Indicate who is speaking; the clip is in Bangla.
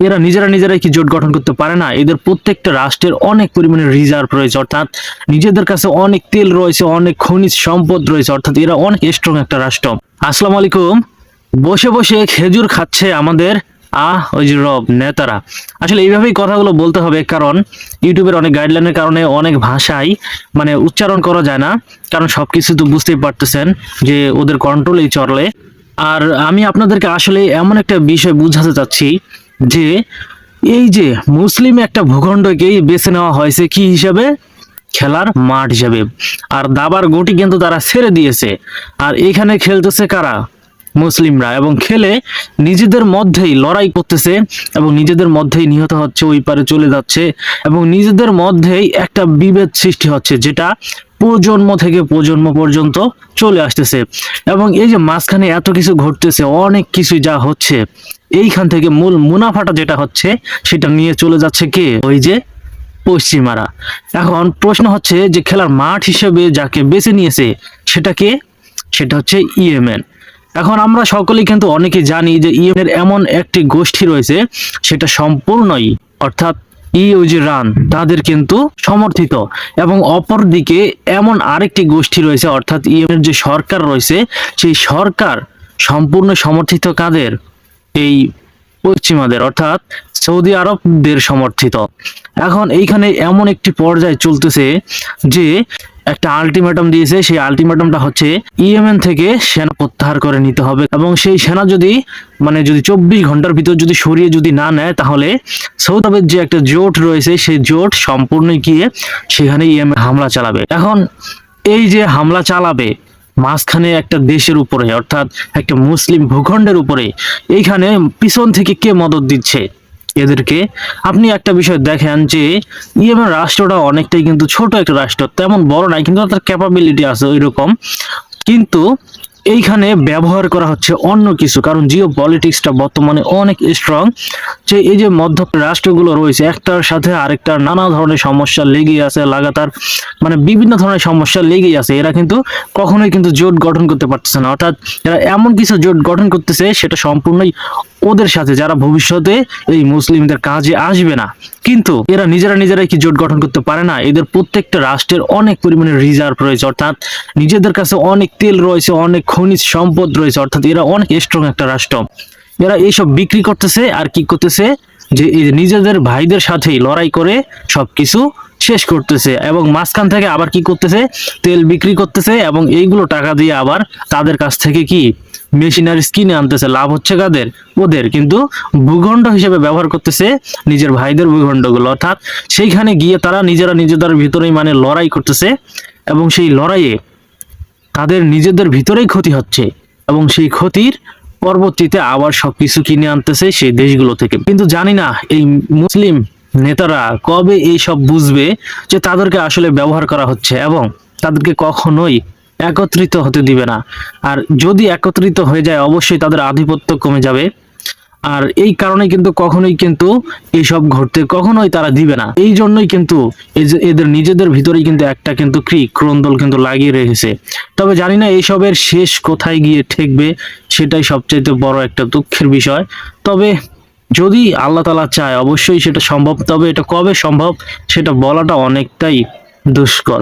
Speaker 1: এরা নিজেরা নিজেরাই কি জোট গঠন করতে পারে না? এদের প্রত্যেকটা রাষ্ট্রের অনেক পরিমাণে রিজার্ভ রয়েছে, অর্থাৎ নিজেদের কাছে অনেক তেল রয়েছে, অনেক খনিজ সম্পদ রয়েছে, অর্থাৎ এরা অনেক স্ট্রং একটা রাষ্ট্র। আসসালামু আলাইকুম। বসে বসে খেজুর খাচ্ছে আমাদের, আহ, ওই যে রব, নেতারা। আসলে এইভাবেই কথাগুলো বলতে হবে, কারণ ইউটিউবের অনেক গাইডলাইনের কারণে অনেক ভাষাই মানে উচ্চারণ করা যায় না, কারণ সবকিছু তো বুঝতেই পারতেছেন যে ওদের কন্ট্রোলেই চলে। আর আমি আপনাদেরকে আসলে এমন একটা বিষয় বুঝাতে চাচ্ছি যে এই যে মুসলিম একটা ভূখণ্ডকেই বেছে নেওয়া হয়েছে কি হিসাবে? খেলার মাঠ হিসাবে। আর দাবার গুটি কিন্তু তারা ছেড়ে দিয়েছে। আর এখানে খেলতেছে কারা? মুসলিমরা। এবং খেলে নিজেদের মধ্যেই লড়াই করতেছে এবং নিজেদের মধ্যেই নিহত হচ্ছে, ওই পারে চলে যাচ্ছে এবং নিজেদের মধ্যেই একটা বিভেদ সৃষ্টি হচ্ছে যেটা প্রজন্ম থেকে প্রজন্ম পর্যন্ত চলে আসতেছে। এবং এই যে মাঝখানে এত কিছু ঘটতেছে, অনেক কিছু যা হচ্ছে, এইখান থেকে মূল মুনাফাটা যেটা হচ্ছে, সেটা নিয়ে চলে যাচ্ছে কে? ওই যে পশ্চিমারা। এখন প্রশ্ন হচ্ছে যে খেলার মাঠ হিসেবে যাকে বেছে নিয়েছে, সেটা কে? সেটা হচ্ছে ইয়েমেন। এখন আমরা সকলেই কিন্তু অনেকে জানি যে ইয়েমেনের এমন একটি গোষ্ঠী রয়েছে, সেটা সম্পূর্ণই অর্থাৎ ই ওই যে রান, তাদের কিন্তু সমর্থিত। এবং অপর দিকে এমন আরেকটি গোষ্ঠী রয়েছে, অর্থাৎ ইয়েমেনের যে সরকার রয়েছে, সেই সরকার সম্পূর্ণ সমর্থিত কাদের? এই পশ্চিমাদের, অর্থাৎ সৌদি আরবদের সমর্থিত। এখন এইখানে এমন একটি পর্যায়ে চলতেছে যে একটা আলটিমেটাম দিয়েছে, সেই আলটিমেটামটা হচ্ছে ইয়েমেন থেকে সেনা প্রত্যাহার করে নিতে হবে এবং সেই সেনা যদি মানে যদি চব্বিশ ঘণ্টার ভিতর যদি সরিয়ে যদি না নেয়, তাহলে সৌদি আরবের যে একটা জোট রয়েছে, সেই জোট সম্পূর্ণ গিয়ে সেখানে ইয়েমেন হামলা চালাবে। এখন এই যে হামলা চালাবে, মাঝখানে একটা দেশের উপরে, অর্থাৎ একটা মুসলিম ভূখণ্ডের উপরে, এইখানে পিছন থেকে কে মদত দিচ্ছে? এদেরকে আপনি একটা বিষয় দেখেন যে ইয়েমেন রাষ্ট্রটা অনেকটাই কিন্তু ছোট একটা রাষ্ট্র, তেমন বড় নাই, কিন্তু তার ক্যাপাবিলিটি আছে ওই রকম কিন্তু এইখানে ব্যবহার করা হচ্ছে অন্য কিছু, কারণ জিও পলিটিক্সটা বর্তমানে অনেক স্ট্রং যে এই যে মধ্য রাষ্ট্রগুলো রয়েছে, একটার সাথে আরেকটার নানা ধরনের সমস্যা লেগেই আছে, লাগাতার মানে বিভিন্ন ধরনের সমস্যা লেগেই আছে। এরা কিন্তু কখনোই কিন্তু জোট গঠন করতে পারতেছে না। অর্থাৎ এরা এমন কিছু জোট গঠন করতেছে, সেটা সম্পূর্ণই ওদের সাথে যারা ভবিষ্যতে এই মুসলিমদের কাজে আসবে না। কিন্তু এরা নিজেরা নিজেরাই কি জোট গঠন করতে পারে না? এদের প্রত্যেকটা রাষ্ট্রের অনেক পরিমাণে রিজার্ভ রয়েছে, অর্থাৎ নিজেদের কাছে অনেক তেল রয়েছে, অনেক খনিজ সম্পদ রয়েছে, অর্থাৎ এরা অনেক স্ট্রং একটা রাষ্ট্র। এরা এইসব বিক্রি করতেছে আর কি করতেছে? যে নিজেদের ভাইদের সাথেই লড়াই করে সবকিছু শেষ করতেছে এবং মাঝখান থেকে আবার কি করতেছে? তেল বিক্রি করতেছে এবং এইগুলো টাকা দিয়ে আবার তাদের কাছ থেকে কি মেশিনারিজ কিনে আনতেছে, লাভ হচ্ছে কাদের? ওদের। কিন্তু ভূখণ্ড হিসেবে ব্যবহার করতেছে নিজের ভাইদের ভূখণ্ডগুলো। অর্থাৎ সেইখানে গিয়ে তারা নিজেরা নিজেদের ভিতরেই মানে লড়াই করতেছে এবং সেই লড়াইয়ে তাদের নিজেদের ভিতরেই ক্ষতি হচ্ছে এবং সেই ক্ষতির পরবর্তীতে আবার সবকিছু কিনে আনতেছে সেই দেশগুলো থেকে। কিন্তু জানি না এই মুসলিম নেতারা কবে এই সব বুঝবে যে তাদেরকে আসলে ব্যবহার করা হচ্ছে এবং তাদেরকে কখনোই একত্রিত হতে দিবে না। আর যদি একত্রিত হয়ে যায়, অবশ্যই তাদের আধিপত্য কমে যাবে। আর এই কারণে কিন্তু কখনোই কিন্তু এইসব ঘটতে কখনোই তারা দিবে না। এই জন্যই কিন্তু এদের নিজেদের ভিতরেই কিন্তু একটা কিন্তু ক্রিক ক্রন্দল কিন্তু লাগিয়ে রেখেছে। তবে জানি না এইসবের শেষ কোথায় গিয়ে ঠেকবে, সেটাই সবচাইতে বড় একটা দুঃখের বিষয়। তবে যদি আল্লাহ তালা চায়, অবশ্যই সেটা সম্ভব। তবে এটা কবে সম্ভব, সেটা বলাটা অনেকটাই দুষ্কর।